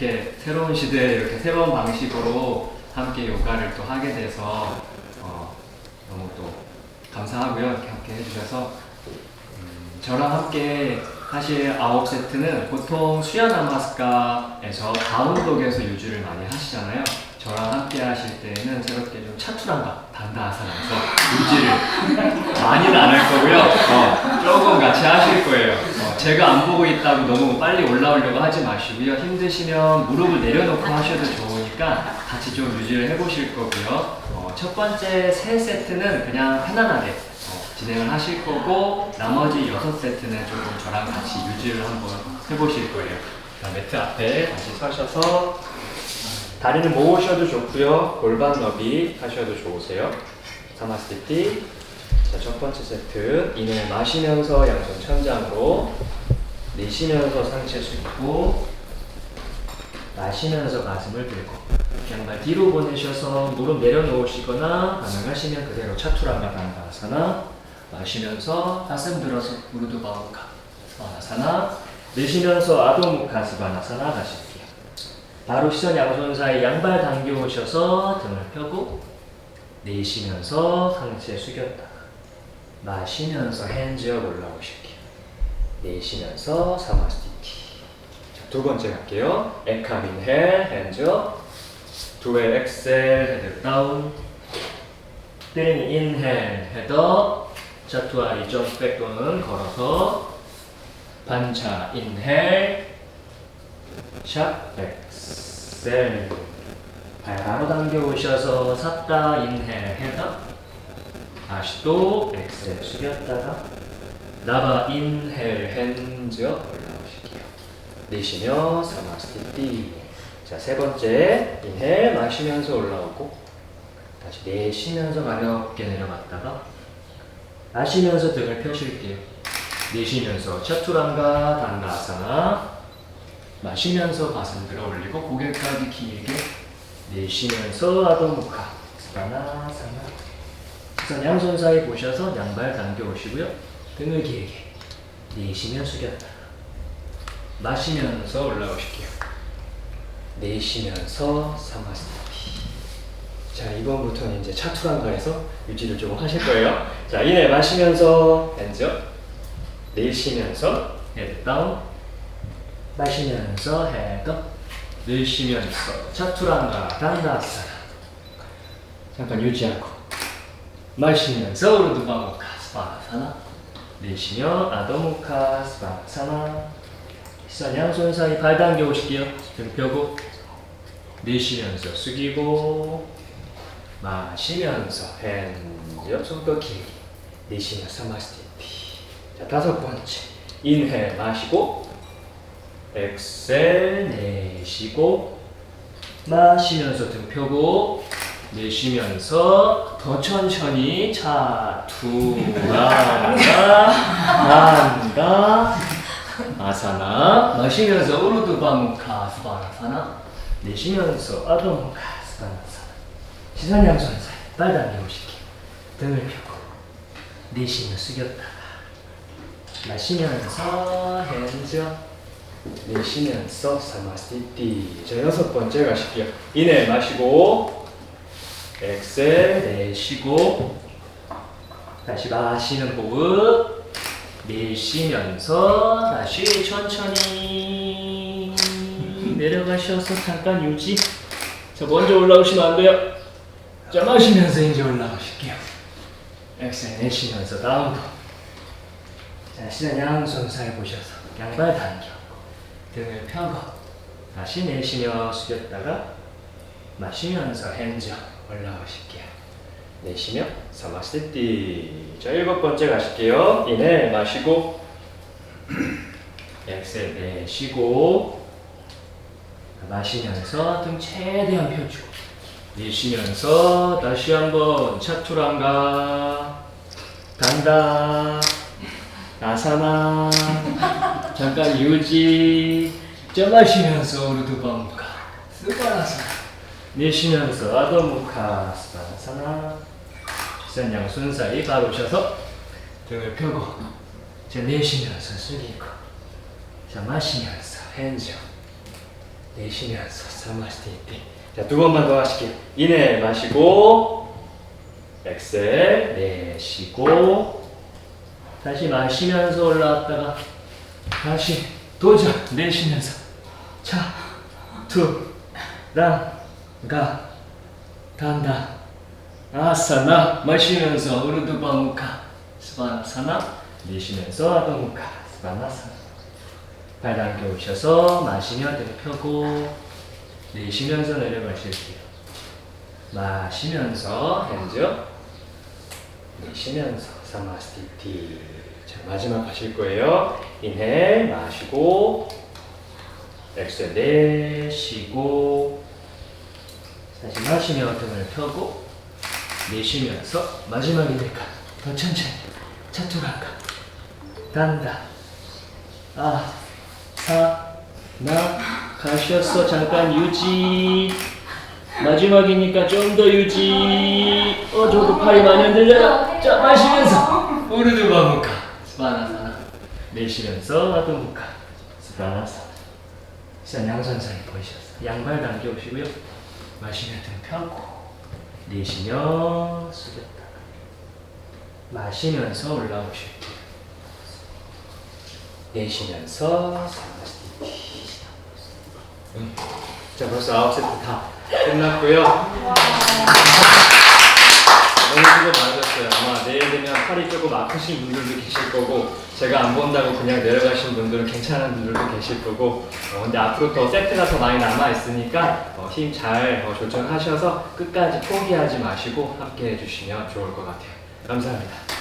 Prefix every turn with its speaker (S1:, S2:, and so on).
S1: 이렇게 새로운 시대에 이렇게 새로운 방식으로 함께 요가를 또 하게 돼서 어, 너무 또 감사하고요. 이렇게 해주셔서 음, 저랑 함께 사실 아홉 세트는 보통 수야 나마스카에서 다운독에서 유지를 많이 하시잖아요. 저랑 함께 하실 때는 새롭게 좀 차투란가 단다아사나에서 유지를 많이는 안 할 거고요. 어, 조금 같이 하실 제가 안 보고 있다고 너무 빨리 올라오려고 하지 마시고요. 힘드시면 무릎을 내려놓고 하셔도 좋으니까 같이 좀 유지를 해보실 거고요. 어, 첫 번째 세 세트는 그냥 편안하게 어, 진행을 하실 거고 나머지 여섯 세트는 조금 저랑 같이 유지를 한번 해보실 거예요. 자, 매트 앞에 다시 서셔서 다리는 모으셔도 좋고요. 골반 너비 하셔도 좋으세요. 사마스티티. 자, 첫 번째 세트. 이내 마시면서 양손 천장으로 내쉬면서 상체 숙이고 마시면서 가슴을 들고 양발 뒤로 보내셔서 무릎 내려놓으시거나 가능하시면 그대로 차투란가 반가사나 마시면서 가슴 들어서 무르드 바우카 스바나사나 내쉬면서 아도무카 스바나사나 가실게요. 바로 시선 양손 사이 양발 당겨 오셔서 등을 펴고 내쉬면서 상체 숙였다가 마시면서 핸즈업 올라오실게요. 내쉬면서 사마스티티. 자, 두 번째 갈게요. 에캄 인헬 핸즈 업. 두의 엑셀 헤드 다운. 땡 인헬 헤더. 자투아리 점백 또는 걸어서 반차 인헬 샵 엑셀 발 바로 당겨 오셔서 샀다 인헬 헤더 다시 또 엑셀 숙였다가 나바 인헬 핸즈 올라오실게요. 내쉬며 사마스티티 자세 번째 인헬 마시면서 올라오고 다시 내쉬면서 가볍게 내려갔다가 마시면서 등을 펴실게요. 내쉬면서 차투란가 단다아사나 마시면서 가슴 들어 올리고 고개까지 길게 내쉬면서 아도무카 스바나사나. 시선 양손 사이 보셔서 양발 당겨 오시고요 등을 길게 내쉬면 숙였다. 마시면서 올라오실게요 내쉬면서 사마스티티 자 이번부터는 이제 차투란가에서 유지를 조금 하실 거예요. 자 이내 마시면서 핸즈업 내쉬면서 헤드 다운 마시면서 헤드 내쉬면서. 차투란가 단다사나 잠깐 유지하고. 마시면서 우르드바무카 스바나사나 내쉬며 아도무카 스바나사나. 시선 양손 사이 발 당겨 오실게요. 등 펴고 내쉬면서 숙이고 마시면서 핸즈 손끝 길게 내쉬면서 마스티티 자 다섯 번째. 인헬 마시고 엑셀 내쉬고 마시면서 등 펴고 내쉬면서 더 천천히 차투란가 난가 아사나 마시면서 우르드바무카 스바나사나 내쉬면서 아도무카 스바나사나 시선 양손 사이 발 당겨 오실게요 등을 펴고 내쉬며 숙였다가 마시면서 핸즈 내쉬면서 사마스티티 자 여섯 번째 가실게요 이내 마시고 엑셀 내쉬고 다시 마시는 호흡 내쉬면서 다시 천천히 내려가셔서 잠깐 유지. 자 먼저 올라오시면 안 돼요. 자 마시면서 이제 올라오실게요. 엑셀 내쉬면서 다운도 자 시선 양손 사이 보셔서 양발 당겨. 등을 펴고 다시 내쉬며 숙였다가 마시면서 핸즈 올라오실게요. 내쉬며 사마스티티 자 일곱 번째 가실게요. 이내 마시고 엑셀 내쉬고 마시면서 등 최대한 펴주고 내쉬면서 다시 한번 차투란가. 간다. 아사나. 잠깐 유지. 쪄 마시면서 우르드밤가. 스바라사 내쉬면서 아도무카 스바라사나 시선 양손 사이 바로 오셔서 등을 펴고 자 내쉬면서 숙이고 자 마시면서 핸즈 내쉬면서 사마스티티. 자, 두 번만 더 하실게요. 인해 마시고 엑셀 내쉬고 다시 마시면서 올라왔다가 다시 도전 내쉬면서 차, 투, 랑, 가, 단다, 아사나 마시면서 우르두 바무카. 스바나사나 내쉬면서 아도무카. 스바나사나. 발 당겨 오셔서 마시며 내펴고 내쉬면서 내려가실게요. 마시면서 핸즈 내쉬면서 사마스티티. 자 마지막 하실 거예요. 인해 마시고 엑셀 내쉬고 다시 마시며 등을 펴고 내쉬면서 마지막이니까? 더 천천히 차투랑가 단다. 아 사, 나 가셨어. 잠깐 유지. 마지막이니까 좀 더 유지. 어 저도 팔이 많이 흔들려요. 자 마시면서. 우르드바무카 스바나사나 내쉬면서 아도무카 스바나사나 자 양선상에 보이셨어 양발 당겨 오시고요 마시며 등 펴고 내쉬며 숙였다. 마시면서 올라오실게요 내쉬면서 사마스티티 음. 자 벌써 아홉 세트 다 끝났고요. 너무 수고 많으셨어요 팔이 조금 아프신 분들도 계실 거고 제가 안 본다고 그냥 내려가신 분들은 괜찮은 분들도 계실 거고 어, 근데 앞으로 더 세트가 더 많이 남아 있으니까 어, 힘잘 조정하셔서 끝까지 포기하지 마시고 함께 해주시면 좋을 것 같아요. 감사합니다